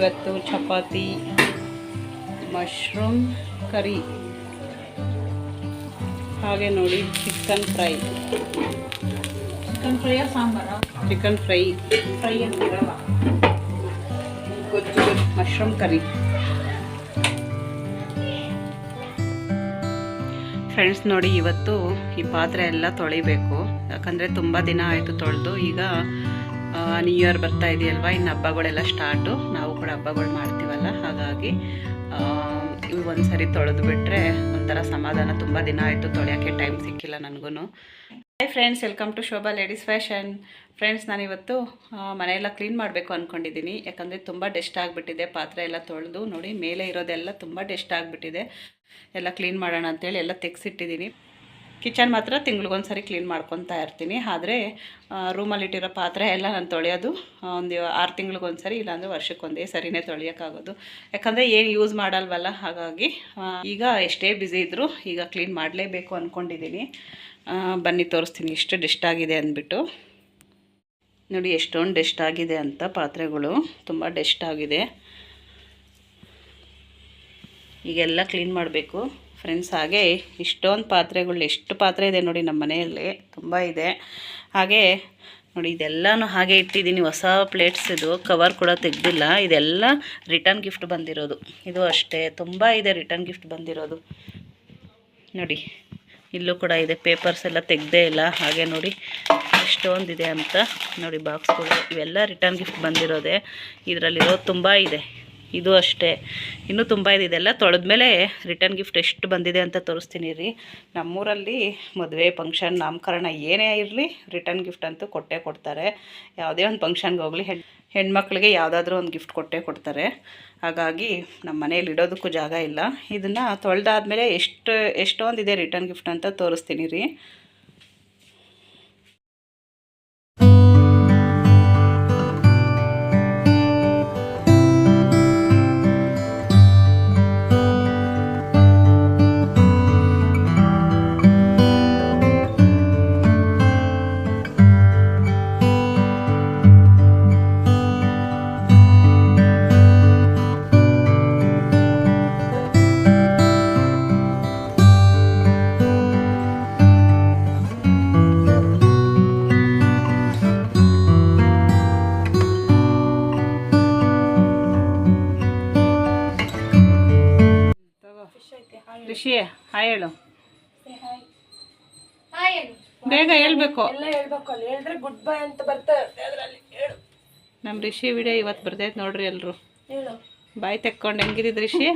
ಇವತ್ತು chapati mushroom curry ಹಾಗೆ ನೋಡಿ ಚಿಕನ್ ಫ್ರೈ ಚಿಕನ್ ಫ್ರೈಯ ಸಾಂಬಾರ? ಚಿಕನ್ ಫ್ರೈ ಫ್ರೈ ಅಂತಿರಲ್ಲ ಗೊಜ್ಜು ಮಶ್ರೂಮ್ ಕರಿ ಫ್ರೆಂಡ್ಸ್ ನೋಡಿ ಇವತ್ತು ಈ ಪಾತ್ರೆ ಎಲ್ಲ ತೊಳಿಬೇಕು. ಯಾಕಂದರೆ ತುಂಬ ದಿನ ಆಯಿತು ತೊಳೆದು. ಈಗ ನ್ಯೂ ಇಯರ್ ಬರ್ತಾ ಇದೆಯಲ್ವಾ? ಇನ್ನು ಹಬ್ಬಗಳೆಲ್ಲ ಸ್ಟಾರ್ಟು ಕೂಡ ಹಬ್ಬಗಳು ಮಾಡ್ತೀವಲ್ಲ? ಹಾಗಾಗಿ ಇವು ಒಂದು ಸರಿ ತೊಳೆದು ಬಿಟ್ಟರೆ ಒಂಥರ ಸಮಾಧಾನ. ತುಂಬ ದಿನ ಆಯಿತು ತೊಳೆಯೋಕ್ಕೆ ಟೈಮ್ ಸಿಕ್ಕಿಲ್ಲ ನನಗೂ hi friends welcome to Shobha ladies fashion friends ನಾನಿವತ್ತು ಮನೆಯೆಲ್ಲ ಕ್ಲೀನ್ ಮಾಡಬೇಕು ಅಂದ್ಕೊಂಡಿದ್ದೀನಿ ಯಾಕಂದರೆ ತುಂಬ ಡೆಸ್ಟ್ ಆಗಿಬಿಟ್ಟಿದೆ, ಪಾತ್ರೆ ಎಲ್ಲ ತೊಳೆದು ನೋಡಿ, ಮೇಲೆ ಇರೋದೆಲ್ಲ ತುಂಬ ಡೆಸ್ಟ್ ಆಗಿಬಿಟ್ಟಿದೆ. ಎಲ್ಲ ಕ್ಲೀನ್ ಮಾಡೋಣ ಅಂತೇಳಿ ಎಲ್ಲ ತೆಗೆಸಿಟ್ಟಿದ್ದೀನಿ. ಕಿಚನ್ ಮಾತ್ರ ತಿಂಗ್ಳಿಗೊಂದ್ಸರಿ ಕ್ಲೀನ್ ಮಾಡ್ಕೊತಾ ಇರ್ತೀನಿ. ಆದರೆ ರೂಮಲ್ಲಿಟ್ಟಿರೋ ಪಾತ್ರೆ ಎಲ್ಲ ನಾನು ತೊಳೆಯೋದು ಒಂದು ಆರು ತಿಂಗಳಿಗೊಂದ್ಸರಿ ಇಲ್ಲಾಂದರೆ ವರ್ಷಕ್ಕೊಂದೇ ಸರಿನೇ ತೊಳೆಯೋಕ್ಕಾಗೋದು. ಯಾಕಂದರೆ ಏನು ಯೂಸ್ ಮಾಡಲ್ವಲ್ಲ, ಹಾಗಾಗಿ ಈಗ ಎಷ್ಟೇ ಬ್ಯುಸಿ ಇದ್ದರೂ ಈಗ ಕ್ಲೀನ್ ಮಾಡಲೇಬೇಕು ಅಂದ್ಕೊಂಡಿದ್ದೀನಿ ಬನ್ನಿ ತೋರಿಸ್ತೀನಿ ಎಷ್ಟು ಡಿಸ್ಟ್ ಆಗಿದೆ ಅಂದ್ಬಿಟ್ಟು. ನೋಡಿ, ಎಷ್ಟೊಂದು ಡೆಸ್ಟ್ ಆಗಿದೆ ಅಂತ ಪಾತ್ರೆಗಳು, ತುಂಬ ಡೆಸ್ಟ್ ಆಗಿದೆ. ಈಗೆಲ್ಲ ಕ್ಲೀನ್ ಮಾಡಬೇಕು. ಫ್ರೆಂಡ್ಸ್ ಹಾಗೆ ಇಷ್ಟೊಂದು ಪಾತ್ರೆಗಳು, ಎಷ್ಟು ಪಾತ್ರೆ ಇದೆ ನೋಡಿ ನಮ್ಮ ಮನೆಯಲ್ಲಿ. ತುಂಬ ಇದೆ. ಹಾಗೆ ನೋಡಿ, ಇದೆಲ್ಲನೂ ಹಾಗೆ ಇಟ್ಟಿದ್ದೀನಿ. ಹೊಸ ಪ್ಲೇಟ್ಸ್ ಇದು. ಕವರ್ ಕೂಡ ತೆಗೆದಿಲ್ಲ. ಇದೆಲ್ಲ ರಿಟರ್ನ್ ಗಿಫ್ಟ್ ಬಂದಿರೋದು. ಇದು ಅಷ್ಟೇ. ತುಂಬ ಇದೆ ರಿಟರ್ನ್ ಗಿಫ್ಟ್ ಬಂದಿರೋದು. ನೋಡಿ, ಇಲ್ಲೂ ಕೂಡ ಇದೆ. ಪೇಪರ್ಸ್ ಎಲ್ಲ ತೆಗ್ದೇ ಇಲ್ಲ. ಹಾಗೆ ನೋಡಿ, ಎಷ್ಟೊಂದಿದೆ ಅಂತ. ನೋಡಿ ಬಾಕ್ಸ್ಗಳು ಇವೆಲ್ಲ ರಿಟರ್ನ್ ಗಿಫ್ಟ್ ಬಂದಿರೋದೆ. ಇದರಲ್ಲಿರೋದು ತುಂಬ ಇದೆ. ಇದು ಅಷ್ಟೇ. ಇನ್ನೂ ತುಂಬ ಇದೆ. ಇದೆಲ್ಲ ತೊಳೆದ್ಮೇಲೆ ರಿಟರ್ನ್ ಗಿಫ್ಟ್ ಎಷ್ಟು ಬಂದಿದೆ ಅಂತ ತೋರಿಸ್ತೀನಿ ರೀ ನಮ್ಮೂರಲ್ಲಿ ಮದುವೆ ಫಂಕ್ಷನ್ ನಾಮಕರಣ ಏನೇ ಇರಲಿ ರಿಟರ್ನ್ ಗಿಫ್ಟ್ ಅಂತೂ ಕೊಟ್ಟೇ ಕೊಡ್ತಾರೆ. ಯಾವುದೇ ಒಂದು ಫಂಕ್ಷನ್ಗೆ ಹೋಗಲಿ ಹೆಣ್ಣು ಹೆಣ್ಮಕ್ಳಿಗೆ ಯಾವುದಾದ್ರೂ ಒಂದು ಗಿಫ್ಟ್ ಕೊಟ್ಟೇ ಕೊಡ್ತಾರೆ. ಹಾಗಾಗಿ ನಮ್ಮ ಮನೆಯಲ್ಲಿ ಇಡೋದಕ್ಕೂ ಜಾಗ ಇಲ್ಲ. ಇದನ್ನು ತೊಳೆದಾದ್ಮೇಲೆ ಎಷ್ಟು, ಎಷ್ಟೊಂದಿದೆ ರಿಟರ್ನ್ ಗಿಫ್ಟ್ ಅಂತ ತೋರಿಸ್ತೀನಿ ರೀ ರಿಷಿ ಹಾಯ್ ಹೇಳು. ಬೇಗ ಹೇಳ್ಬೇಕು. ಗುಡ್ ಬೈ ಅಂತ ನಮ್ಮ ರಿಷಿ ವಿಡಿಯೋ ಇವತ್ತು ಬರ್ತೈತೆ ನೋಡ್ರಿ ಎಲ್ರು. ಹೇಳು. ಬಾಯಿ ತೆಕ್ಕೊಂಡು ಹೆಂಗಿದ್ದ ರಿಷಿ?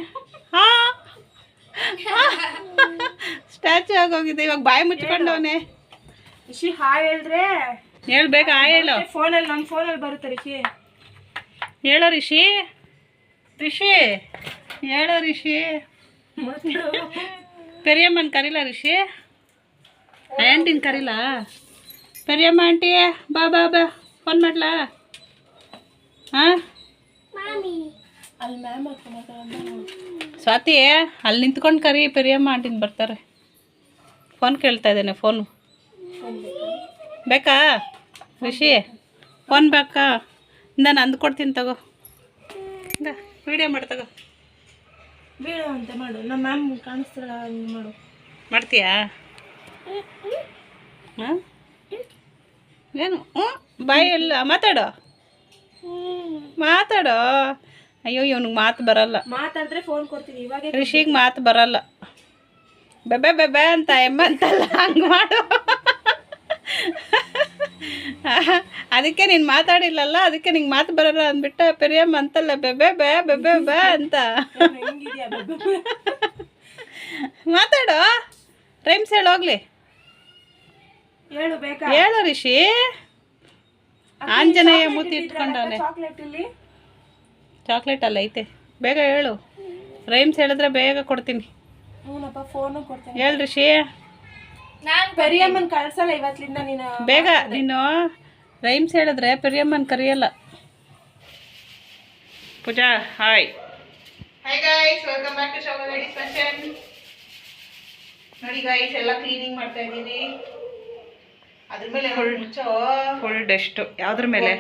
ಹಾ? ಸ್ಟ್ಯಾಚು ಆಗೋಗಿದೆ. ಇವಾಗ ಬಾಯಿ ಮುಚ್ಕೊಂಡವನೆ. ರಿಷಿ ಹಾಯ್ ಹೇಳಿದ್ರೆ. ಹೇಳ್ಬೇಕು ಹಾಯ್ ಹೇಳು. ಫೋನಲ್ಲಿ ನಮ್ಮ ಫೋನಲ್ಲಿ ಬರುತ್ತೆ ರಿಷಿ. ಹೇಳೋ ರಿಷಿ. ರಿಷಿ ಹೇಳೋ ರಿಷಿ. ಪೆರಿಯಮ್ಮನ ಕರಿಲ್ಲ ರಿಷಿ ಆಂಟಿನ ಕರೀಲ ಪೆರಿಯಮ್ಮ ಆಂಟಿ ಬಾ ಬಾ ಬಾ ಫೋನ್ ಮಾಡ್ಲಾ ಹಾಂ ಸ್ವಾತಿ ಅಲ್ಲಿ ನಿಂತ್ಕೊಂಡು ಕರಿ ಪೆರಿಯಮ್ಮ ಆಂಟಿನ ಬರ್ತಾರೆ. ಫೋನ್ ಕೇಳ್ತಾ ಇದ್ದೇನೆ ಫೋನು ಬೇಕಾ? ಋಷಿ ಫೋನ್ ಬೇಕಾ? ನಾನು ಅಂದು ಕೊಡ್ತೀನಿ ತಗೋ. ಇಂದ ವಿಡಿಯೋ ಮಾಡಿ ತಗೋ. ಬೀಳು ಅಂತ ಮಾಡು. ನಮ್ಮ ಮ್ಯಾಮ್ ಹಂಗೆ ಮಾಡು. ಮಾಡ್ತೀಯಾ? ಹಾಂ? ಏನು? ಹ್ಞೂ ಬಾಯಿ ಎಲ್ಲ ಮಾತಾಡೋ? ಮಾತಾಡೋ? ಅಯ್ಯೋ ಇವನಿಗೆ ಮಾತು ಬರಲ್ಲ. ಮಾತಾಡಿದ್ರೆ ಫೋನ್ ಕೊಡ್ತೀನಿ. ಇವಾಗ ಋಷಿಗೆ ಮಾತು ಬರಲ್ಲ. ಬೆಬೆ ಬೆಬೆ ಅಂತ ಎಂಬಂತಲ್ಲ ಹಂಗೆ ಮಾಡು. ಅದಕ್ಕೆ ನೀನು ಮಾತಾಡಿಲ್ಲಲ್ಲ ಅದಕ್ಕೆ ನಿಂಗೆ ಮಾತು ಬರಲ್ಲ ಅಂದ್ಬಿಟ್ಟ ಪೆರಿಯಮ್ಮ ಅಂತಲ್ಲ ಬೆಬೆ ಬೇ ಬೆಬೆ ಬೇ ಅಂತ. ಮಾತಾಡೋ. ರೈಮ್ಸ್ ಹೇಳೋಗ್ಲಿ ಹೇಳು ಹೋಗ್ಲಿ. ಹೇಳು ರಿಷಿ. ಆಂಜನೇಯ ಮೂತಿ ಇಟ್ಕೊಂಡವನೆ. ಚಾಕ್ಲೇಟ್ ಅಲ್ಲ ಐತೆ. ಬೇಗ ಹೇಳು. ರೈಮ್ಸ್ ಹೇಳಿದ್ರೆ ಬೇಗ ಕೊಡ್ತೀನಿ. ಶೇ ಹೇಳು ರಿಷಿ. ಪೆರಿಯಮ್ಮನ್ ಕಳ್ಸಲ್ಲ ಇವತ್ತಿಂದ ನೀನು? ಬೇಗ ನೀನು ರೈಮ್ಸ್ ಹೇಳಿದ್ರೆ ಪೆರಿಯಮ್ಮನ್ ಕರಿಯಲ್ಲ. Pooja hi hi guys welcome back to Shobha ladies fashion ನೋಡಿ ಗಾಯ್ಸ್ ಎಲ್ಲ ಕ್ಲೀನಿಂಗ್ ಮಾಡ್ತಾ ಇದ್ದೀನಿ. ಅದ್ರ ಮೇಲೆ ಫುಲ್ ಫುಲ್ ಡಸ್ಟ್ ಯಾವ್ದ್ರ ಮೇಲೆ.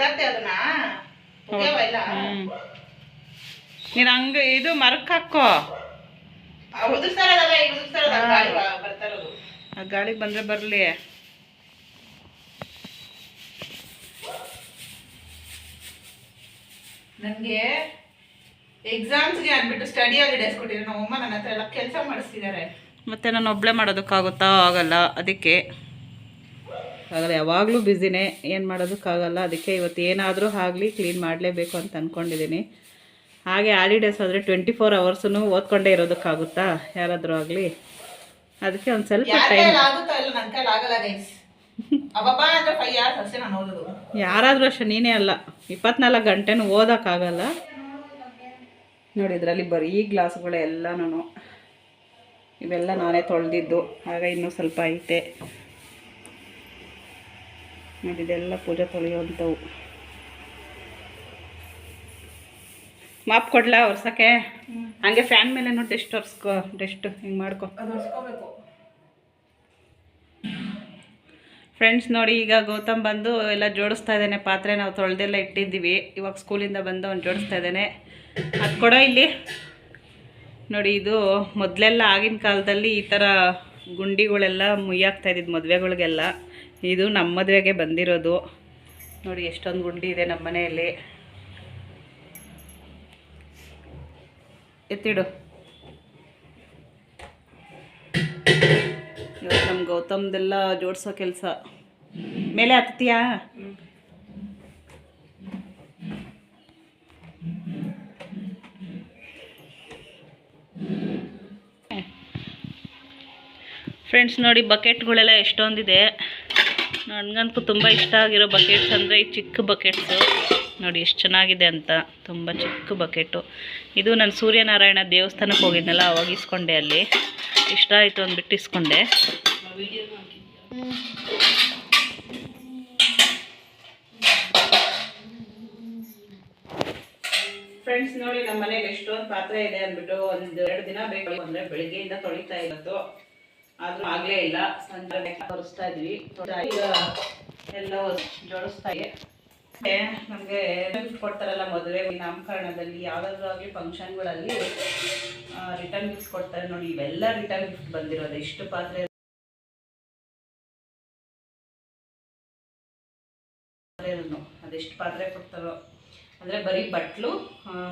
ನೀನು ಹಂಗೆ ಇದು ಮರಕ್ಕೆ ಹಾಕೋ. ಆ ಗಾಳಿ ಬಂದರೆ ಬರಲಿ. ನನಗೆ ಎಕ್ಸಾಮ್ಸ್ಗೆ ಅಂದ್ಬಿಟ್ಟು ಸ್ಟಡಿ ಹಾಲಿಡೇಸ್ ಕೊಟ್ಟಿದ್ರು. ನಮ್ಮ ಅಮ್ಮ ನನ್ನ ಹತ್ರ ಎಲ್ಲ ಕೆಲಸ ಮಾಡಿಸ್ತಿದ್ದಾರೆ ಮತ್ತು ನಾನು ಒಬ್ಬಳೇ ಮಾಡೋದಕ್ಕಾಗುತ್ತಾ? ಆಗಲ್ಲ. ಅದಕ್ಕೆ ಆಗಲ್ಲ. ಯಾವಾಗಲೂ ಬ್ಯುಸಿನೇ. ಏನು ಮಾಡೋದಕ್ಕಾಗಲ್ಲ. ಅದಕ್ಕೆ ಇವತ್ತು ಏನಾದರೂ ಆಗಲಿ ಕ್ಲೀನ್ ಮಾಡಲೇಬೇಕು ಅಂತ ಅಂದ್ಕೊಂಡಿದ್ದೀನಿ ಹಾಗೆ ಹಾಲಿಡೇಸ್ ಆದರೆ ಟ್ವೆಂಟಿ ಫೋರ್ ಅವರ್ಸೂ ಓದ್ಕೊಂಡೇ ಇರೋದಕ್ಕಾಗುತ್ತಾ? ಯಾರಾದರೂ ಆಗಲಿ? ಅದಕ್ಕೆ ಒಂದು ಸ್ವಲ್ಪ ಟೈಮ್ ಯಾರಾದರೂ ಅಷ್ಟೇ ನೀನೇ ಅಲ್ಲ. ಇಪ್ಪತ್ನಾಲ್ಕು ಗಂಟೆನೂ ಓದೋಕ್ಕಾಗಲ್ಲ ನೋಡಿ ಇದರಲ್ಲಿ ಬರೀ ಗ್ಲಾಸ್ಗಳು ಎಲ್ಲನೂ ಇವೆಲ್ಲ ನಾನೇ ತೊಳೆದಿದ್ದು. ಆಗ ಇನ್ನೂ ಸ್ವಲ್ಪ ಐತೆ. ನೋಡಿದೆಲ್ಲ ಪೂಜೆ ತೊಳೆಯುವಂಥವು. ಮಾಪ್ ಕೊಡ್ಲಾ ಒರ್ಸಕ್ಕೆ? ಹಂಗೆ ಫ್ಯಾನ್ ಮೇಲೆ ನೋಡಿ ಡೆಸ್ಟ್ ಒರ್ಸ್ಕೊ ಡೆಸ್ಟ್ ಹಿಂಗೆ ಮಾಡ್ಕೊ. ಫ್ರೆಂಡ್ಸ್ ನೋಡಿ ಈಗ ಗೌತಮ್ ಬಂದು ಎಲ್ಲ ಜೋಡಿಸ್ತಾ ಇದ್ದಾನೆ. ಪಾತ್ರೆ ನಾವು ತೊಳೆದೆಲ್ಲ ಇಟ್ಟಿದ್ದೀವಿ. ಇವಾಗ ಸ್ಕೂಲಿಂದ ಬಂದು ಅವ್ನು ಜೋಡಿಸ್ತಾ ಇದ್ದಾನೆ. ಅದು ಕೊಡೋ ಇಲ್ಲಿ. ನೋಡಿ ಇದು ಮೊದಲೆಲ್ಲ ಆಗಿನ ಕಾಲದಲ್ಲಿ ಈ ಥರ ಗುಂಡಿಗಳೆಲ್ಲ ಮುಯ್ಯಾಕ್ತಾ ಇದ್ದಿದ್ದು ಮದುವೆಗಳಿಗೆಲ್ಲ. ಇದು ನಮ್ಮ ಮದುವೆಗೆ ಬಂದಿರೋದು. ನೋಡಿ ಎಷ್ಟೊಂದು ಗುಂಡಿ ಇದೆ ನಮ್ಮ ಮನೆಯಲ್ಲಿ. ಎತ್ತಿಡು. ಇವತ್ತು ನಮ್ಮ ಗೌತಮ್ದೆಲ್ಲ ಜೋಡಿಸೋ ಕೆಲಸ. ಮೇಲೆ ಹತ್ತೀಯಾ ಫ್ರೆಂಡ್ಸ್ ನೋಡಿ ಬಕೆಟ್ಗಳೆಲ್ಲ ಎಷ್ಟೊಂದಿದೆ. ನನಗಂತೂ ತುಂಬ ಇಷ್ಟ ಆಗಿರೋ ಬಕೆಟ್ಸ್ ಅಂದರೆ ಈ ಚಿಕ್ಕ ಬಕೆಟ್ಸು ನೋಡಿ ಎಷ್ಟು ಚೆನ್ನಾಗಿದೆ ಅಂತ. ತುಂಬ ಚಿಕ್ಕ ಬಕೆಟು ಇದು ನಾನು ಸೂರ್ಯನಾರಾಯಣ ದೇವಸ್ಥಾನಕ್ಕೆ ಹೋಗಿದ್ನಲ್ಲ, ಅವಾಗ ಇಸ್ಕೊಂಡೆ ಅಲ್ಲಿ. ಇಷ್ಟ ಆಯಿತು ಅಂದ್ಬಿಟ್ಟು ಇಸ್ಕೊಂಡೆ. ಫ್ರೆಂಡ್ಸ್ ನೋಡಿ ನಮ್ಮ ಮನೇಲಿ ಎಷ್ಟೊಂದು ಪಾತ್ರೆ ಇದೆ ಅಂದ್ಬಿಟ್ಟು ಒಂದು ಎರಡು ದಿನ ಬೇಕು ಅಂದ್ರೆ ಬೆಳಿಗ್ಗೆಯಿಂದ ತೊಳಿತಾ ಇರೋದು. ಆದ್ರೂ ಆಗ್ಲೇ ಇಲ್ಲ. ಸಂಜೆ ತೋರಿಸ್ತಾ ಇದ್ವಿ. ಎಲ್ಲ ಜೋಡಿಸ್ತಾ ಇದೆ ನಮಗೆ ಗಿಫ್ಟ್ ಕೊಡ್ತಾರಲ್ಲ ಮದುವೆ ನಾಮಕರಣದಲ್ಲಿ ಯಾವ್ದಾದ್ರು ಆಗಲಿ ಫಂಕ್ಷನ್ಗಳಲ್ಲಿ ರಿಟರ್ನ್ ಗಿಫ್ಟ್ ಕೊಡ್ತಾರೆ ನೋಡಿ, ಇವೆಲ್ಲ ರಿಟರ್ನ್ ಗಿಫ್ಟ್ ಬಂದಿರೋದು. ಇಷ್ಟು ಪಾತ್ರೆ. ಅದೆಷ್ಟು ಪಾತ್ರೆ ಕೊಡ್ತಾರೋ. ಅಂದರೆ ಬರೀ ಬಟ್ಲು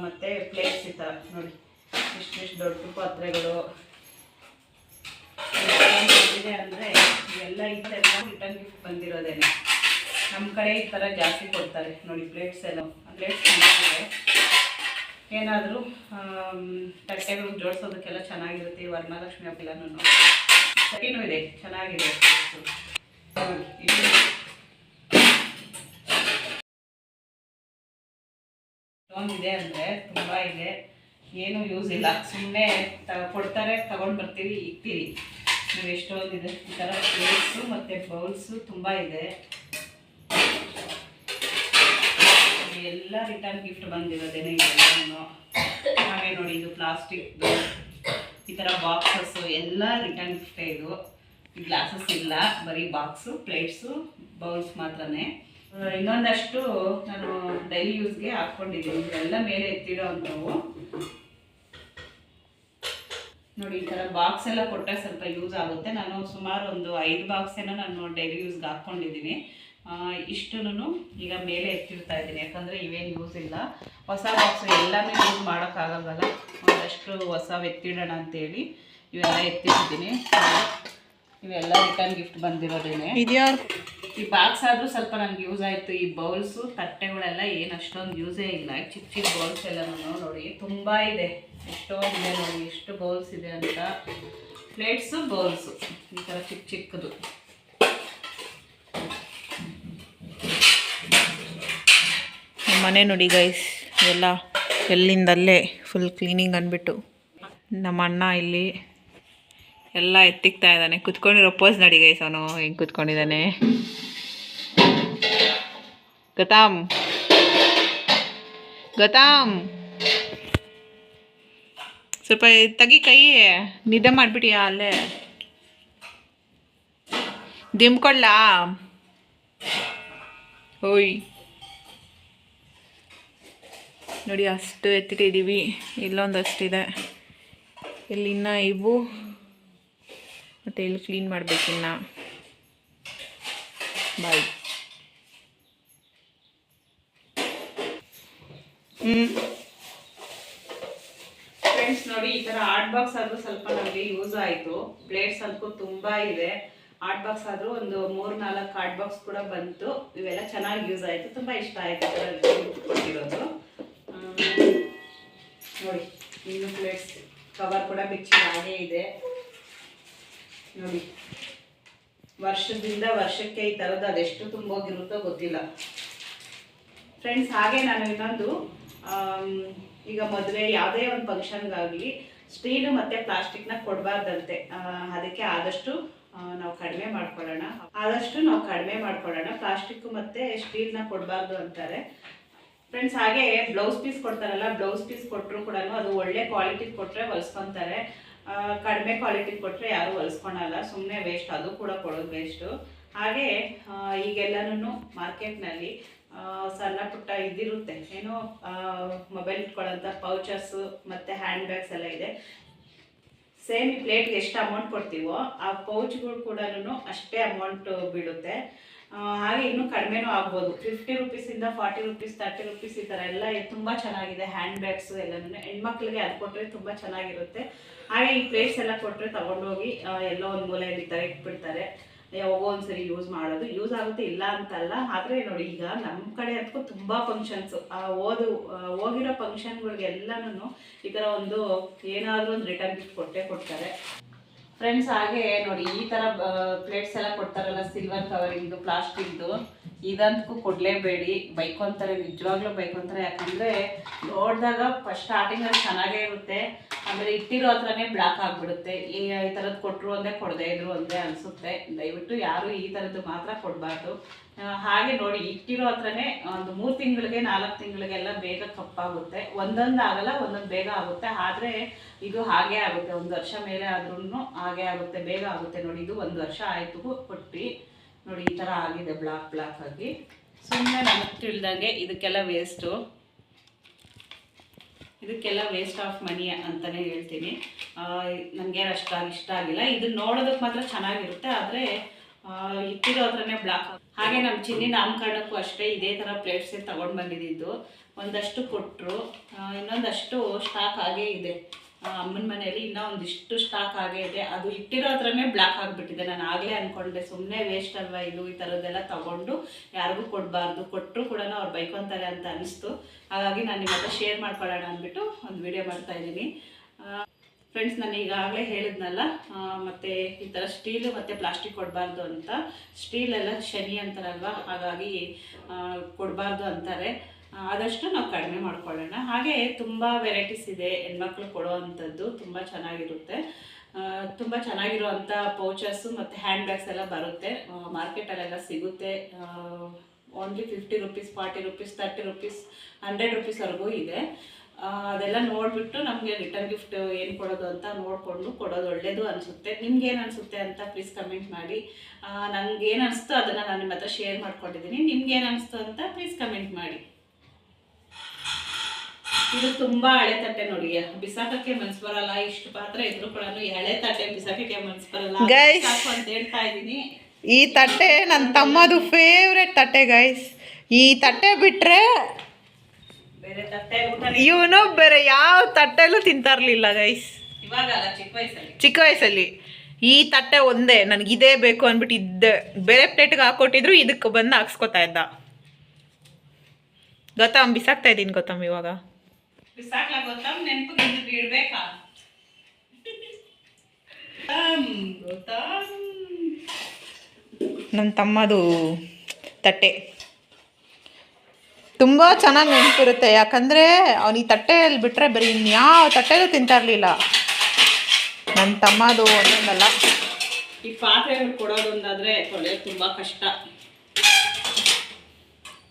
ಮತ್ತೆ ಪ್ಲೇಟ್ಸ್ ಈ ಥರ ನೋಡಿ ಇಷ್ಟಿಷ್ಟು ದೊಡ್ಡ ಪಾತ್ರೆಗಳು. ಅಂದರೆ, ಇವೆಲ್ಲ ಈ ರಿಟರ್ನ್ ಗಿಫ್ಟ್ ಬಂದಿರೋದೇನೆ. ನಮ್ಮ ಕಡೆ ಈ ಥರ ಜಾಸ್ತಿ ಕೊಡ್ತಾರೆ. ನೋಡಿ ಪ್ಲೇಟ್ಸ್ ಎಲ್ಲ. ಪ್ಲೇಟ್ಸ್ ಚೆನ್ನಾಗಿದೆ. ಏನಾದರೂ ತಟ್ಟೆಗಳು ಜೋಡಿಸೋದಕ್ಕೆಲ್ಲ ಚೆನ್ನಾಗಿರುತ್ತೆ. ವರ್ಣಲಕ್ಷ್ಮಿ ಹಬ್ಬೆಲ್ಲನೂ ಸರಿನೂ ಇದೆ. ಚೆನ್ನಾಗಿದೆ. ನೋಡಿ, ಇದೆ ಅಂದರೆ ತುಂಬ ಇದೆ. ಏನು ಯೂಸ್ ಇಲ್ಲ. ಸುಮ್ಮನೆ ತ ಕೊಡ್ತಾರೆ ತಗೊಂಡು ಬರ್ತೀವಿ ಇಕ್ತೀವಿ. ನೀವು ಎಷ್ಟೊಂದಿದೆ. ಈ ಥರ ಪ್ಲೇಟ್ಸು ಮತ್ತು ಬೌಲ್ಸು ತುಂಬ ಇದೆ. ಎಲ್ಲ ರಿಟರ್ನ್ ಗಿಫ್ಟ್ ಬಂದಿರೋದೇನೆ ಇದೆಲ್ಲನೂ ಹಾಗೆ ನೋಡಿ ಇದು ಪ್ಲಾಸ್ಟಿಕ್ ಈ ಥರ ಬಾಕ್ಸಸ್ಸು ಎಲ್ಲ ರಿಟರ್ನ್ ಗಿಫ್ಟೇ ಇದು. ಗ್ಲಾಸಸ್ ಇಲ್ಲ, ಬರೀ ಬಾಕ್ಸು ಪ್ಲೇಟ್ಸು ಬೌಲ್ಸ್ ಮಾತ್ರನೇ. ಇನ್ನೊಂದಷ್ಟು ನಾನು ಡೈಲಿ ಯೂಸ್ಗೆ ಹಾಕ್ಕೊಂಡಿದ್ದೀನಿ. ಇವೆಲ್ಲ ಮೇಲೆ ಎತ್ತಿಡೋ ಅಂಥವು. ನೋಡಿ, ಈ ಥರ ಬಾಕ್ಸ್ ಎಲ್ಲ ಕೊಟ್ಟರೆ ಸ್ವಲ್ಪ ಯೂಸ್ ಆಗುತ್ತೆ. ನಾನು ಸುಮಾರು ಒಂದು ಐದು ಬಾಕ್ಸ್ ಏನೋ ನಾನು ಡೈಲಿ ಯೂಸ್ಗೆ ಹಾಕ್ಕೊಂಡಿದ್ದೀನಿ. ಇಷ್ಟನ್ನು ಈಗ ಮೇಲೆ ಎತ್ತಿರ್ತಾ ಇದ್ದೀನಿ. ಯಾಕಂದರೆ ಇವೇನು ಯೂಸ್ ಇಲ್ಲ. ಹೊಸ ಬಾಕ್ಸ್ ಎಲ್ಲನೂ ಯೂಸ್ ಮಾಡೋಕ್ಕಾಗಲ್ಲ ಒಂದಷ್ಟು ಹೊಸ ಎತ್ತಿಡೋಣ ಅಂತೇಳಿ ಇವೆಲ್ಲ ಎತ್ತಿಟ್ಟಿದ್ದೀನಿ. ಇವೆಲ್ಲ ರಿಟರ್ನ್ ಗಿಫ್ಟ್ ಬಂದಿರೋದೇನೆ. ಈ ಬಾಕ್ಸ್ ಆದರೂ ಸ್ವಲ್ಪ ನನಗೆ ಯೂಸ್ ಆಯಿತು. ಈ ಬೌಲ್ಸು ತಟ್ಟೆಗಳೆಲ್ಲ ಏನು ಅಷ್ಟೊಂದು ಯೂಸೇ ಇಲ್ಲ. ಚಿಕ್ಕ ಚಿಕ್ಕ ಬೌಲ್ಸ್ ಎಲ್ಲನೂ ನೋಡಿ ತುಂಬ ಇದೆ. ಎಷ್ಟೋ ಇದೆ ನೋಡಿ ಎಷ್ಟು ಬೌಲ್ಸ್ ಇದೆ ಅಂತ. ಪ್ಲೇಟ್ಸು ಬೌಲ್ಸು ಈ ಥರ ಚಿಕ್ಕ ಚಿಕ್ಕದು. ಮನೆ ನೋಡಿ ಗೈಸ್ ಎಲ್ಲ ಎಲ್ಲಿಂದಲ್ಲೇ ಫುಲ್ ಕ್ಲೀನಿಂಗ್ ಅಂದ್ಬಿಟ್ಟು. ನಮ್ಮ ಅಣ್ಣ ಇಲ್ಲಿ ಎಲ್ಲ ಎತ್ತಿಕ್ತಾ ಇದ್ದಾನೆ. ಕುತ್ಕೊಂಡಿರೋ ಪೋಸ್ ನಡಿ ಗೈಸ್ ಅವನು. ಹೆಂಗೆ ಕುತ್ಕೊಂಡಿದ್ದಾನೆ. ಗತಾಮ್ ಗತಾಮ್ ಸ್ವಲ್ಪ ತಗಿ ಕೈ ನಿದ್ದೆ ಮಾಡಿಬಿಟ್ಟಿಯಾ ಅಲ್ಲೇ. ದಿಂಬ್ಕೊಳ್ಳ ಓಯ್. ನೋಡಿ, ಅಷ್ಟು ಎತ್ತಿಟ್ಟಿದ್ದೀವಿ. ಇಲ್ಲೊಂದಷ್ಟಿದೆ ಇಲ್ಲಿನ್ನ ಇವು? ಮತ್ತು ಇಲ್ಲಿ ಕ್ಲೀನ್ ಮಾಡಬೇಕಿನ್ನ ಬಾಯ್ ಹ್ಞೂ ಫ್ರೆಂಡ್ಸ್ ನೋಡಿ, ಈ ತರ ಆರ್ಟ್ ಬಾಕ್ಸ್ ಆದ್ರೂ ಸ್ವಲ್ಪ ನಮಗೆ ಯೂಸ್ ಆಯಿತು. ಪ್ಲೇಟ್ಸ್ ಅದಕ್ಕೂ ತುಂಬಾ ಇದೆ ಆರ್ಟ್ ಬಾಕ್ಸ್ ಆದ್ರೂ ಒಂದು ಮೂರು ನಾಲ್ಕು ಆರ್ಟ್ ಬಾಕ್ಸ್ ಕೂಡ ಬಂತು. ಇವೆಲ್ಲ ಚೆನ್ನಾಗಿ ಯೂಸ್ ಆಯಿತು. ತುಂಬಾ ಇಷ್ಟ ಆಯ್ತು ಕೊಟ್ಟಿರೋದು ಇನ್ನು ಪ್ಲೇಟ್ಸ್ ಕವರ್ ಕೂಡ ಬಿಚ್ಚಿ ಹಾಗೆ ಇದೆ. ನೋಡಿ, ವರ್ಷದಿಂದ ವರ್ಷಕ್ಕೆ ಈ ಥರದ್ದು ಅದೆಷ್ಟು ತುಂಬೋಗಿರುತ್ತೋ ಗೊತ್ತಿಲ್ಲ. ಫ್ರೆಂಡ್ಸ್ ಹಾಗೆ ನಾನು ಇನ್ನೊಂದು ಈಗ ಮದುವೆ ಯಾವುದೇ ಒಂದು ಫಂಕ್ಷನ್ಗಾಗಲಿ ಸ್ಟೀಲು ಮತ್ತು ಪ್ಲಾಸ್ಟಿಕ್ನ ಕೊಡಬಾರ್ದಂತೆ. ಅದಕ್ಕೆ ಆದಷ್ಟು ನಾವು ಕಡಿಮೆ ಮಾಡ್ಕೊಳ್ಳೋಣ. ಆದಷ್ಟು ನಾವು ಕಡಿಮೆ ಮಾಡ್ಕೊಳ್ಳೋಣ. ಪ್ಲಾಸ್ಟಿಕ್ ಮತ್ತು ಸ್ಟೀಲ್ನ ಕೊಡಬಾರ್ದು ಅಂತಾರೆ. ಫ್ರೆಂಡ್ಸ್ ಹಾಗೆ ಬ್ಲೌಸ್ ಪೀಸ್ ಕೊಡ್ತಾರಲ್ಲ ಬ್ಲೌಸ್ ಪೀಸ್ ಕೊಟ್ಟರು ಕೂಡ ಅದು ಒಳ್ಳೆ ಕ್ವಾಲಿಟಿ ಕೊಟ್ಟರೆ ಹೊಲ್ಸ್ಕೊತಾರೆ. ಕಡಿಮೆ ಕ್ವಾಲಿಟಿ ಕೊಟ್ಟರೆ ಯಾರು ಹೊಲಿಸ್ಕೊಳಲ್ಲ ಸುಮ್ಮನೆ ವೇಸ್ಟ್ ಅದು ಕೂಡ ಕೊಡೋದು ವೇಸ್ಟು ಹಾಗೆ ಈಗೆಲ್ಲನೂ ಮಾರ್ಕೆಟ್ನಲ್ಲಿ ಸಣ್ಣ ಪುಟ್ಟ ಇದಿರುತ್ತೆ. ಏನೋ ಮೊಬೈಲ್ ಇಟ್ಕೊಳ್ಳೋಂಥ ಪೌಚಸ್ಸು ಮತ್ತು ಹ್ಯಾಂಡ್ ಬ್ಯಾಗ್ಸ್ ಎಲ್ಲ ಇದೆ. ಸೇಮ್ ಈ ಪ್ಲೇಟ್ಗೆ ಎಷ್ಟು ಅಮೌಂಟ್ ಕೊಡ್ತೀವೋ, ಆ ಪೌಚ್ಗಳು ಕೂಡ ಅಷ್ಟೇ ಅಮೌಂಟ್ ಬೀಳುತ್ತೆ. ಹಾಗೆ ಇನ್ನೂ ಕಡಿಮೆನೂ ಆಗ್ಬೋದು. ಫಿಫ್ಟಿ ರುಪೀಸಿಂದ ಫಾರ್ಟಿ ರುಪೀಸ್ ತರ್ಟಿ ರುಪೀಸ್ ಈ ಥರ ಎಲ್ಲ ತುಂಬ ಚೆನ್ನಾಗಿದೆ. ಹ್ಯಾಂಡ್ ಬ್ಯಾಗ್ಸು ಎಲ್ಲನೂ ಹೆಣ್ಮಕ್ಳಿಗೆ ಅದು ಕೊಟ್ಟರೆ ತುಂಬ ಚೆನ್ನಾಗಿರುತ್ತೆ. ಹಾಗೆ ಈ ಪ್ಲೇಟ್ಸ್ ಎಲ್ಲ ಕೊಟ್ಟರೆ ತಗೊಂಡೋಗಿ ಎಲ್ಲೋ ಒಂದು ಮೂಲೆಯಲ್ಲಿ ಈ ಥರ ಇಟ್ಬಿಡ್ತಾರೆ. ಯಾವಾಗೋ ಒಂದ್ಸರಿ ಯೂಸ್ ಮಾಡೋದು. ಯೂಸ್ ಆಗುತ್ತೆ ಇಲ್ಲ ಅಂತಲ್ಲ, ಆದರೆ ನೋಡಿ ಈಗ ನಮ್ಮ ಕಡೆ ಅದಕ್ಕೂ ತುಂಬ ಫಂಕ್ಷನ್ಸು ಓದು ಹೋಗಿರೋ ಫಂಕ್ಷನ್ಗಳಿಗೆಲ್ಲನೂ ಈ ಥರ ಒಂದು ಏನಾದರೂ ಒಂದು ರಿಟರ್ನ್ ಗಿಫ್ಟ್ ಕೊಟ್ಟೇ ಕೊಡ್ತಾರೆ. ಫ್ರೆಂಡ್ಸ್ ಹಾಗೆ ನೋಡಿ, ಈ ಥರ ಪ್ಲೇಟ್ಸ್ ಎಲ್ಲ ಕೊಡ್ತಾರಲ್ಲ ಸಿಲ್ವರ್ ಕವರಿಂದು ಪ್ಲಾಸ್ಟಿಕ್ದು ಇದಂತೂ ಕೊಡಲೇಬೇಡಿ. ಬೈಕೊಂತಾರೆ, ನಿಜವಾಗ್ಲೂ ಬೈಕೊಂತಾರೆ. ಯಾಕಂದರೆ, ನೋಡಿದಾಗ ಫಸ್ಟ್ ಸ್ಟಾರ್ಟಿಂಗಲ್ಲಿ ಚೆನ್ನಾಗೇ ಇರುತ್ತೆ. ಆಮೇಲೆ ಇಟ್ಟಿರೋ ಹತ್ರನೇ ಬ್ಲಾಕ್ ಆಗಿಬಿಡುತ್ತೆ. ಈ ಥರದ್ದು ಕೊಟ್ಟರು ಒಂದೇ ಕೊಡದೇ ಇದ್ರು ಒಂದೇ ಅನಿಸುತ್ತೆ. ದಯವಿಟ್ಟು ಯಾರು ಈ ಥರದ್ದು ಮಾತ್ರ ಕೊಡಬಾರ್ದು. ಹಾಗೆ ನೋಡಿ, ಇಟ್ಟಿರೋ ಹತ್ರನೇ ಒಂದು ಮೂರು ತಿಂಗಳಿಗೆ, ನಾಲ್ಕು ತಿಂಗಳಿಗೆಲ್ಲ ಬೇಗ ಕಪ್ಪಾಗುತ್ತೆ. ಒಂದೊಂದು ಆಗಲ್ಲ, ಒಂದೊಂದು ಬೇಗ ಆಗುತ್ತೆ. ಆದರೆ ಇದು ಹಾಗೆ ಆಗುತ್ತೆ. ಒಂದು ವರ್ಷ ಮೇಲೆ ಆದ್ರೂ ಹಾಗೆ ಆಗುತ್ತೆ. ಬೇಗ ಆಗುತ್ತೆ. ನೋಡಿ, ಇದು ಒಂದು ವರ್ಷ ಆಯಿತು ಕೊಟ್ಟು ನೋಡಿ, ಈ ಥರ ಆಗಿದೆ ಬ್ಲಾಕ್ ಬ್ಲಾಕ್ ಆಗಿ. ಸುಮ್ಮನೆ ನಮಗೆ ತಿಳಿದಂಗೆ ಇದಕ್ಕೆಲ್ಲ ವೇಸ್ಟು ಇದಕ್ಕೆಲ್ಲ ವೇಸ್ಟ್ ಆಫ್ ಮನಿ ಅಂತಲೇ ಹೇಳ್ತೀನಿ. ನನಗೆ ಅಷ್ಟಾಗಿ ಇಷ್ಟ ಆಗಿಲ್ಲ. ಇದನ್ನ ನೋಡೋದಕ್ಕೆ ಮಾತ್ರ ಚೆನ್ನಾಗಿರುತ್ತೆ, ಆದರೆ ಇಟ್ಟಿರೋ ಹತ್ರನೇ ಬ್ಲಾಕ್ ಹಾಗೆ ನಮ್ಮ ಚಿನ್ನಿ ನಾಮಕರಣಕ್ಕೂ ಅಷ್ಟೇ ಇದೇ ಥರ ಪ್ಲೇಟ್ಸೇ ತೊಗೊಂಡು ಬಂದಿದ್ದು. ಒಂದಷ್ಟು ಕೊಟ್ಟರು ಇನ್ನೊಂದಷ್ಟು ಸ್ಟಾಕ್ ಆಗೇ ಇದೆ. ಅಮ್ಮನ ಮನೆಯಲ್ಲಿ ಇನ್ನೂ ಒಂದಿಷ್ಟು ಸ್ಟಾಕ್ ಆಗೇ ಇದೆ. ಅದು ಇಟ್ಟಿರೋ ಹತ್ರನೇ ಬ್ಲಾಕ್ ಆಗಿಬಿಟ್ಟಿದೆ. ನಾನು ಆಗಲೇ ಅಂದ್ಕೊಂಡೆ ಸುಮ್ಮನೆ ವೇಸ್ಟ್ ಅಲ್ವಾ ಇದು ಈ ಥರದ್ದೆಲ್ಲ ತಗೊಂಡು ಯಾರಿಗೂ ಕೊಡಬಾರ್ದು. ಕೊಟ್ಟರು ಕೂಡ ಅವ್ರು ಬೈಕೊತಾರೆ ಅಂತ ಅನಿಸ್ತು. ಹಾಗಾಗಿ ನಾನು ನಿಮ್ಮ ಹತ್ರ ಶೇರ್ ಮಾಡ್ಕೊಳ್ಳೋಣ ಅಂದ್ಬಿಟ್ಟು ಒಂದು ವಿಡಿಯೋ ಮಾಡ್ತಾ ಇದ್ದೀನಿ. ಫ್ರೆಂಡ್ಸ್ ನಾನು ಈಗಾಗಲೇ ಹೇಳಿದ್ನಲ್ಲ ಮತ್ತು ಈ ಥರ ಸ್ಟೀಲು ಮತ್ತು ಪ್ಲಾಸ್ಟಿಕ್ ಕೊಡಬಾರ್ದು ಅಂತ. ಸ್ಟೀಲೆಲ್ಲ ಶನಿ ಅಂತಾರಲ್ವ? ಹಾಗಾಗಿ ಕೊಡಬಾರ್ದು ಅಂತಾರೆ. ಆದಷ್ಟು ನಾವು ಕಡಿಮೆ ಮಾಡ್ಕೊಳ್ಳೋಣ. ಹಾಗೆ ತುಂಬ ವೆರೈಟೀಸ್ ಇದೆ ಹೆಣ್ಮಕ್ಳು ಕೊಡೋ ಅಂಥದ್ದು ತುಂಬ ಚೆನ್ನಾಗಿರುತ್ತೆ. ತುಂಬ ಚೆನ್ನಾಗಿರುವಂಥ ಪೌಚಸ್ಸು ಮತ್ತು ಹ್ಯಾಂಡ್ ಬ್ಯಾಗ್ಸ್ ಎಲ್ಲ ಬರುತ್ತೆ. ಮಾರ್ಕೆಟಲ್ಲೆಲ್ಲ ಸಿಗುತ್ತೆ. Only fifty rupees forty rupees thirty rupees hundred ರುಪೀಸ್ವರೆಗೂ ಇದೆ. ಅದೆಲ್ಲ ನೋಡಿಬಿಟ್ಟು ನಮಗೆ ರಿಟರ್ನ್ ಗಿಫ್ಟ್ ಏನು ಕೊಡೋದು ಅಂತ ನೋಡಿಕೊಂಡು ಕೊಡೋದು ಒಳ್ಳೆಯದು ಅನಿಸುತ್ತೆ. ನಿಮ್ಗೆ ಏನು ಅನಿಸುತ್ತೆ ಅಂತ ಪ್ಲೀಸ್ ಕಮೆಂಟ್ ಮಾಡಿ. ನನಗೆ ಏನು ಅನಿಸ್ತು ಅದನ್ನು ನಾನು ನಿಮ್ಮ ಹತ್ರ ಶೇರ್ ಮಾಡ್ಕೊಂಡಿದ್ದೀನಿ. ನಿಮ್ಗೆ ಏನು ಅನಿಸ್ತು ಅಂತ ಪ್ಲೀಸ್ ಕಮೆಂಟ್ ಮಾಡಿ. ಇದು ತುಂಬಾ ಹಳೆ ತಟ್ಟೆ ನೋಡಿ ಬಿಸಾಕಕ್ಕೆ ಮನ್ಸ್ ಬರಲ್ಲ ಇಷ್ಟು ಪಾತ್ರ ಇದ್ರು ಕೂಡ ಈ ಹಳೆ ತಟ್ಟೆ ಬಿಸಾಕಕ್ಕೆ ಮನ್ಸ್ ಬರಲ್ಲ. Guys. ಅಂತ ಹೇಳ್ತಾ ಇದೀನಿ ಈ ತಟ್ಟೆ ನನ್ನ ತಮ್ಮದು ಫೇವ್ರೆಟ್ ತಟ್ಟೆ ಗೈಸ್ ಈ ತಟ್ಟೆ ಬಿಟ್ರೆ ಬೇರೆ ತಟ್ಟೆ ಇವನು ಬೇರೆ ಯಾವ ತಟ್ಟೆಲ್ಲೂ ತಿಂತಾ ಇರಲಿಲ್ಲ ಗೈಸ್ ವಯಸ್ಸಲ್ಲಿ. ಚಿಕ್ಕ ವಯಸ್ಸಲ್ಲಿ. ಈ ತಟ್ಟೆ ಒಂದೇ ನನಗೆ ಇದೇ ಬೇಕು ಅಂದ್ಬಿಟ್ಟು ಇದ್ದೆ. ಬೇರೆ ಪ್ಲೇಟ್ಗೆ ಹಾಕೊಟ್ಟಿದ್ರು ಇದಕ್ಕೆ ಬಂದು ಹಾಕ್ಸ್ಕೊತಾ ಇದ್ದ. ಗೊತ್ತಮ್ಮ ಬಿಸಾಕ್ತಾ ಇದ್ದೀನಿ ಗೊತ್ತಮ್ಮ ಇವಾಗ. ಬಿಸಾಕ್ಲ ಗೊತ್ತಾ ನೆನಪಿಗೆ ಇದು ಇಡ್ಬೇಕಾ? ಗೊತ್ತಾಮ್, ಗೊತ್ತಾಮ್. ನನ್ನ ತಮ್ಮದು ತಟ್ಟೆ. ತುಂಬ ಚೆನ್ನಾಗಿ ನೆನಪಿರುತ್ತೆ ಯಾಕಂದರೆ ಅವನು ಈ ತಟ್ಟೆಯಲ್ಲಿ ಬಿಟ್ಟರೆ ಬರೀ ಇನ್ಯಾವ ತಟ್ಟೆಲೂ ತಿಂತಾ ಇರಲಿಲ್ಲ ನನ್ನ ತಮ್ಮದು ಒಂದೊಂದಲ್ಲ. ಈ ಪಾತ್ರೆಗಳು ಕೊಡೋದೊಂದಾದ್ರೆ ತೊಳೆಯೋದು ತುಂಬಾ ಕಷ್ಟ.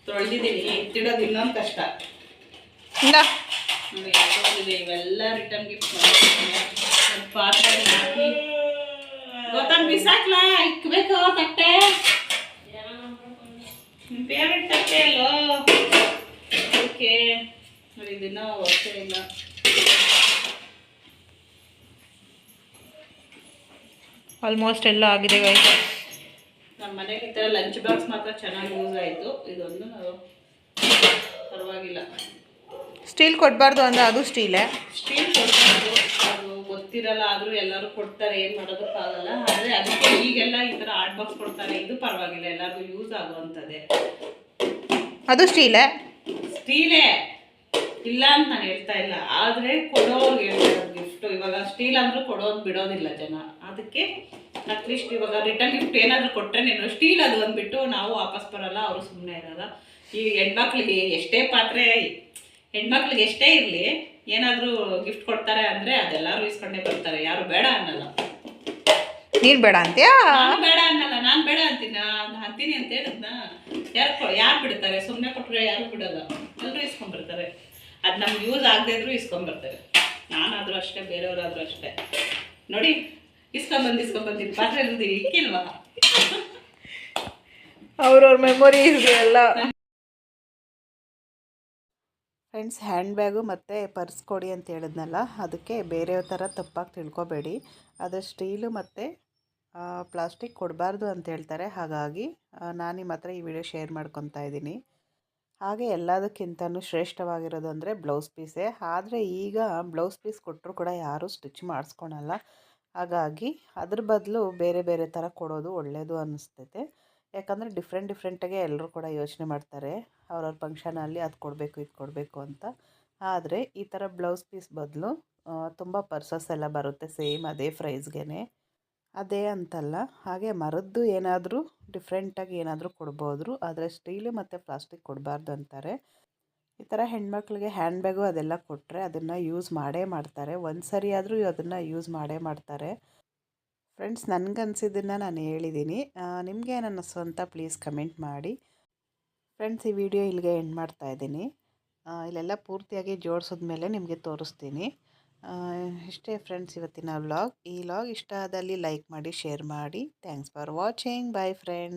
ತೊಳೆದಿದ್ದೀನಿ ತಿಡೋದು ಇನ್ನೊಂದು ಕಷ್ಟ. ಇಲ್ಲ ನೋಡಿ ಎಷ್ಟೊಂದಿದೆ ಇವೆಲ್ಲ ರಿಟರ್ನ್ ಗಿಫ್ಟ್ ಒಂದು ಪಾತ್ರೆ ಹಾಕಿ. ಗೊತ್ತಾಗ ಬಿಸಾಕ್ಲ? ಇಕ್ಬೇಕು ತಟ್ಟೆ? ಫೇವ್ರೆಟ್ ತಟ್ಟೆ ಅಲ್ಲೋ? ಓಕೆ ಇದನ್ನ ಒತ್ತೆ ಇಲ್ಲ. ಆಲ್ಮೋಸ್ಟ್ ಎಲ್ಲ ಆಗಿದೆ ಗೈಸ್ ನಮ್ಮ ಮನೆಯಲ್ಲಿ ಈ ಥರ ಲಂಚ್ ಬಾಕ್ಸ್ ಮಾತ್ರ ಚೆನ್ನಾಗಿ ಯೂಸ್ ಆಯಿತು. ಇದೊಂದು ನಾವು ಪರವಾಗಿಲ್ಲ. ಸ್ಟೀಲ್ ಕೊಡಬಾರ್ದು ಅಂದರೆ ಅದು ಸ್ಟೀಲೇ. ಸ್ಟೀಲ್ ಕೊಡಬಾರ್ದು. ಅದು ಗೊತ್ತಿರಲ್ಲ ಆದರೂ ಎಲ್ಲರೂ ಕೊಡ್ತಾರೆ ಏನು ಮಾಡೋದಕ್ಕಾಗಲ್ಲ ಆದರೆ ಅದಕ್ಕೆ ಈಗೆಲ್ಲ ಈ ಥರ ಆರ್ಟ್ ಬಾಕ್ಸ್ ಕೊಡ್ತಾರೆ ಇದು ಪರವಾಗಿಲ್ಲ ಎಲ್ಲರಿಗೂ ಯೂಸ್ ಆಗುವಂಥದ್ದೇ ಅದು ಸ್ಟೀಲೇ. ಸ್ಟೀಲೇ. ಇಲ್ಲ ಅಂತ ನಾನು ಹೇಳ್ತಾ ಇಲ್ಲ. ಆದರೆ ಕೊಡೋರ್ಗೆ ಹೇಳ್ತಾರೆ ಗಿಫ್ಟು ಇವಾಗ ಸ್ಟೀಲ್ ಅಂದರೂ ಕೊಡೋದು ಬಿಡೋದಿಲ್ಲ ಜನ. ಅದಕ್ಕೆ ಅಟ್ಲೀಸ್ಟ್ ಇವಾಗ ರಿಟರ್ನ್ ಗಿಫ್ಟ್ ಏನಾದರೂ ಕೊಟ್ಟರೆ ನೀನು ಸ್ಟೀಲ್ ಅದು ಅಂದ್ಬಿಟ್ಟು ನಾವು ವಾಪಸ್ ಬರಲ್ಲ ಅವರು ಸುಮ್ಮನೆ ಇರಲ್ಲ. ಈ ಹೆಣ್ಮಕ್ಳಿಗೆ ಎಷ್ಟೇ ಪಾತ್ರೆ ಹೆಣ್ಮಕ್ಳಿಗೆ ಎಷ್ಟೇ ಇರಲಿ ಏನಾದರೂ ಗಿಫ್ಟ್ ಕೊಡ್ತಾರೆ ಅಂದರೆ ಅದೆಲ್ಲರೂ ಇಸ್ಕೊಂಡೇ ಬರ್ತಾರೆ. ಯಾರು ಬೇಡ ಅನ್ನಲ್ಲ. ನೀನು ಬೇಡ ಅಂತೀಯಾ? ಬೇಡ ಅನ್ನಲ್ಲ ನಾನು ಬೇಡ ಅಂತೀನ. ಅಂತೀನಿ ಅಂತ ಹೇಳಿದ್ನ. ಯಾರು ಯಾರು ಬಿಡ್ತಾರೆ? ಸುಮ್ಮನೆ ಕೊಟ್ಟರೆ ಯಾರು ಬಿಡಲ್ಲ. ಎಲ್ಲರೂ ಇಸ್ಕೊಂಡ್ಬರ್ತಾರೆ ಅದು ನಮ್ಗೆ ಯೂಸ್ ಆಗದೆ ಇದ್ರೂ ಇಸ್ಕೊಂಡ್ಬರ್ತಾರೆ ನಾನಾದರೂ ಅಷ್ಟೇ ಬೇರೆಯವರಾದರೂ ಅಷ್ಟೇ. ನೋಡಿ ಇಸ್ಕೊಂಬಂದು ಇಸ್ಕೊಂಬಂದಿದ್ದು ಪಾತ್ರೆ ಇರೋದು ಇಕ್ಕಿಲ್ವಾ ಅವ್ರವ್ರ ಮೆಮೊರೀಸ್ ಎಲ್ಲ. ಫ್ರೆಂಡ್ಸ್ ಹ್ಯಾಂಡ್ ಬ್ಯಾಗು ಮತ್ತು ಪರ್ಸ್ ಕೊಡಿ ಅಂತ ಹೇಳಿದ್ನಲ್ಲ, ಅದಕ್ಕೆ ಬೇರೆಯವ್ರ ಥರ ತಪ್ಪಾಗಿ ತಿಳ್ಕೊಬೇಡಿ. ಅದು ಸ್ಟೀಲು ಮತ್ತು ಪ್ಲಾಸ್ಟಿಕ್ ಕೊಡಬಾರ್ದು ಅಂತ ಹೇಳ್ತಾರೆ. ಹಾಗಾಗಿ ನಾನು ನಿಮ್ಮ ಹತ್ರ ಈ ವಿಡಿಯೋ ಶೇರ್ ಮಾಡ್ಕೊತಾ ಇದ್ದೀನಿ. ಹಾಗೆ ಎಲ್ಲದಕ್ಕಿಂತನೂ ಶ್ರೇಷ್ಠವಾಗಿರೋದು ಅಂದರೆ ಬ್ಲೌಸ್ ಪೀಸೇ. ಆದರೆ ಈಗ ಬ್ಲೌಸ್ ಪೀಸ್ ಕೊಟ್ಟರು ಕೂಡ ಯಾರೂ ಸ್ಟಿಚ್ ಮಾಡಿಸ್ಕೊಳಲ್ಲ. ಹಾಗಾಗಿ, ಅದ್ರ ಬದಲು ಬೇರೆ ಬೇರೆ ಥರ ಕೊಡೋದು ಒಳ್ಳೆಯದು ಅನ್ನಿಸ್ತೈತೆ. ಯಾಕಂದರೆ ಡಿಫ್ರೆಂಟ್ ಡಿಫ್ರೆಂಟಾಗೆ ಎಲ್ಲರೂ ಕೂಡ ಯೋಚನೆ ಮಾಡ್ತಾರೆ. ಅವ್ರವ್ರ ಫಂಕ್ಷನಲ್ಲಿ ಅದು ಕೊಡಬೇಕು, ಇದು ಕೊಡಬೇಕು ಅಂತ. ಆದರೆ ಈ ಥರ ಬ್ಲೌಸ್ ಪೀಸ್ ಬದಲು ತುಂಬ ಪರ್ಸಸ್ ಎಲ್ಲ ಬರುತ್ತೆ ಸೇಮ್ ಅದೇ ಪ್ರೈಸ್ಗೆ ಅದೇ ಅಂತಲ್ಲ, ಹಾಗೆ ಮರದ್ದು ಏನಾದರೂ ಡಿಫ್ರೆಂಟಾಗಿ ಏನಾದರೂ ಕೊಡ್ಬೋದು ಆದರೆ ಸ್ಟೀಲು ಮತ್ತು ಪ್ಲಾಸ್ಟಿಕ್ ಕೊಡಬಾರ್ದು ಅಂತಾರೆ. ಈ ಥರ ಹೆಣ್ಮಕ್ಳಿಗೆ ಹ್ಯಾಂಡ್ ಬ್ಯಾಗು ಅದೆಲ್ಲ ಕೊಟ್ಟರೆ ಅದನ್ನು ಯೂಸ್ ಮಾಡೇ ಮಾಡ್ತಾರೆ. ಒಂದು ಸರಿ ಆದರೂ ಅದನ್ನು ಯೂಸ್ ಮಾಡೇ ಮಾಡ್ತಾರೆ. ಫ್ರೆಂಡ್ಸ್ ನನಗನ್ಸಿದ್ದನ್ನು ನಾನು ಹೇಳಿದ್ದೀನಿ ನಿಮಗೆ ನನ್ನ ಸ್ವಂತ ಪ್ಲೀಸ್ ಕಮೆಂಟ್ ಮಾಡಿ. ಫ್ರೆಂಡ್ಸ್, ಈ ವಿಡಿಯೋ ಇಲ್ಲಿಗೆ ಎಂಡ್ ಮಾಡ್ತಾ ಇದ್ದೀನಿ. ಇಲ್ಲೆಲ್ಲ ಪೂರ್ತಿಯಾಗಿ ಜೋಡಿಸಿದ್ಮೇಲೆ ನಿಮಗೆ ತೋರಿಸ್ತೀನಿ. ಇಷ್ಟೇ ಫ್ರೆಂಡ್ಸ್, ಇವತ್ತಿನ ವ್ಲಾಗ್. ಈ ವ್ಲಾಗ್ ಇಷ್ಟ ಆದಲ್ಲಿ ಲೈಕ್ ಮಾಡಿ, ಶೇರ್ ಮಾಡಿ. Thanks for watching. Bye friends.